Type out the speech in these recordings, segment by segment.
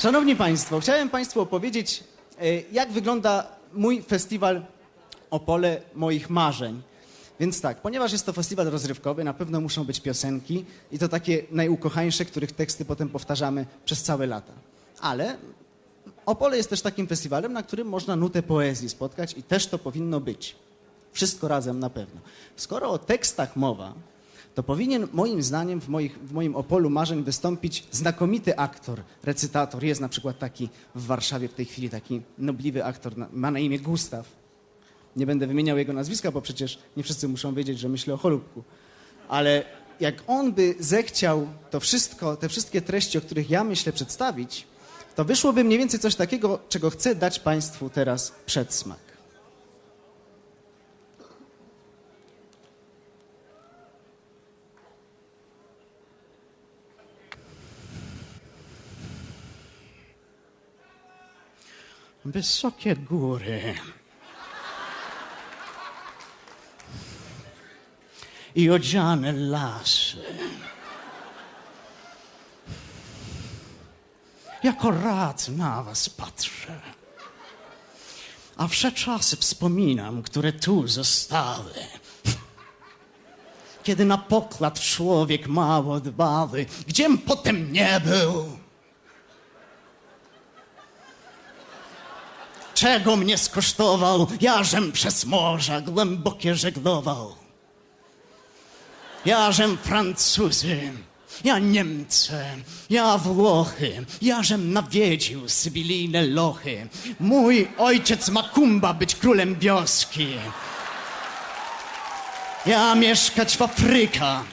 Szanowni Państwo, chciałem Państwu opowiedzieć, e, jak wygląda mój festiwal Opole moich marzeń. Więc tak, ponieważ jest to festiwal rozrywkowy, na pewno muszą być piosenki i to takie najukochańsze, których teksty potem powtarzamy przez całe lata. Ale Opole jest też takim festiwalem, na którym można nutę poezji spotkać i też to powinno być. Wszystko razem na pewno. Skoro o tekstach mowa, to powinien moim zdaniem w, moich, w moim Opolu marzeń wystąpić znakomity aktor, recytator. Jest na przykład taki w Warszawie w tej chwili taki nobliwy aktor, ma na imię Gustaw. Nie będę wymieniał jego nazwiska, bo przecież nie wszyscy muszą wiedzieć, że myślę o Cholubku. Ale jak on by zechciał to wszystko, te wszystkie treści, o których ja myślę przedstawić, to wyszłoby mniej więcej coś takiego, czego chcę dać Państwu teraz przedsmak. Wysokie góry. I odziane lasy. Jako rad na was patrzę. A wsze czasy wspominam, które tu zostały. Kiedy na poklad człowiek mało dbały, gdziem potem nie był. Czego mnie skosztował, jażem przez morza głębokie żeglował. Jażem Francuzy, ja Niemcy, ja Włochy, jażem nawiedził sybilijne lochy. Mój ojciec Makumba być królem wioski. Ja mieszkać w Afryka,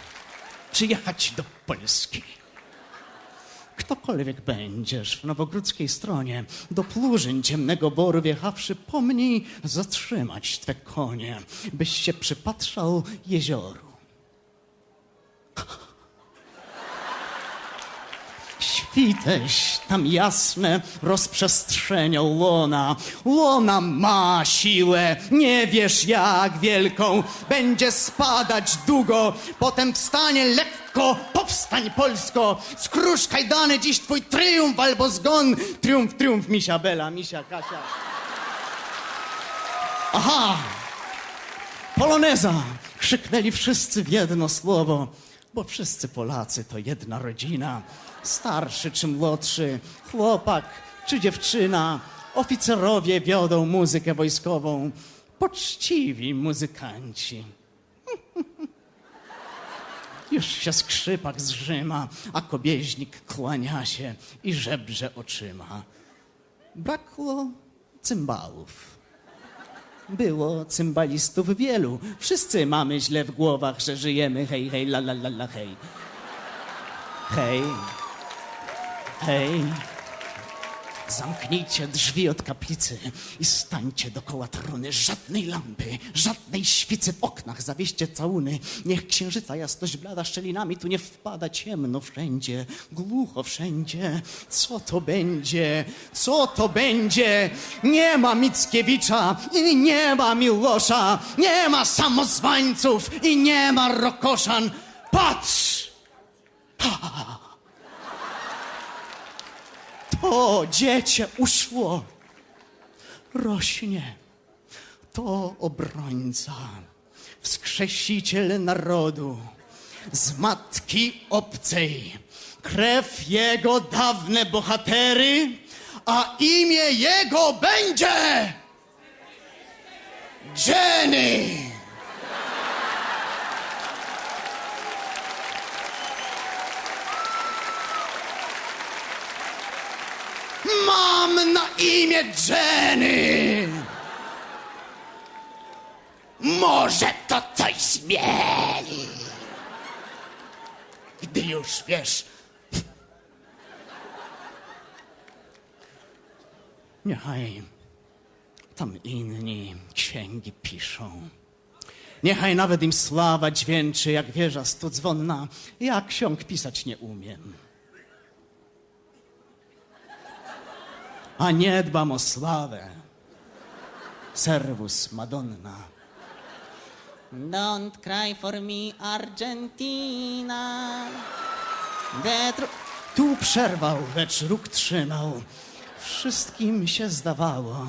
przyjechać do Polski. Ktokolwiek będziesz w nowogródzkiej stronie, do plurzyn ciemnego boru wjechawszy, pomnij zatrzymać twe konie, byś się przypatrzał jezioru. Świteś tam jasne rozprzestrzenią łona. Łona ma siłę, nie wiesz jak wielką. Będzie spadać długo, potem wstanie lekko. Powstań Polsko, skróż kajdany, dziś twój triumf albo zgon. Triumf, triumf, misia Bela, misia Kasia. Aha! Poloneza! Krzyknęli wszyscy w jedno słowo, bo wszyscy Polacy to jedna rodzina. Starszy czy młodszy, chłopak czy dziewczyna, oficerowie wiodą muzykę wojskową, poczciwi muzykanci. Już się skrzypak zrzyma, a kobieźnik kłania się i żebrze oczyma. Brakło cymbałów. Było cymbalistów wielu. Wszyscy mamy źle w głowach, że żyjemy hej, hej, la, la, la, la, hej. Hej. Hej. Zamknijcie drzwi od kaplicy i stańcie dokoła trony. Żadnej lampy, żadnej świcy w oknach. Zawieście całuny. Niech księżyca jasność blada szczelinami. Tu nie wpada ciemno wszędzie, głucho wszędzie. Co to będzie? Co to będzie? Nie ma Mickiewicza i nie ma Miłosza. Nie ma samozwańców i nie ma Rokoszan. Patrz! To dziecię uszło, rośnie. To obrońca, wskrzesiciel narodu, z matki obcej. Krew jego dawne bohatery, a imię jego będzie Jenny. Mam na imię Jenny. Może to coś zmieni. Gdy już wiesz. Niechaj tam inni księgi piszą. Niechaj nawet im sława dźwięczy jak wieża studzwonna. Ja ksiąg pisać nie umiem. A nie dbam o sławę. Servus, Madonna. Don't cry for me, Argentina. The tru- Tu przerwał, lecz róg trzymał. Wszystkim się zdawało,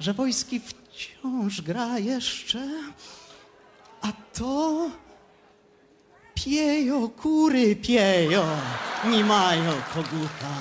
że wojski wciąż gra jeszcze, a to piejo, kury piejo, nie mają koguta.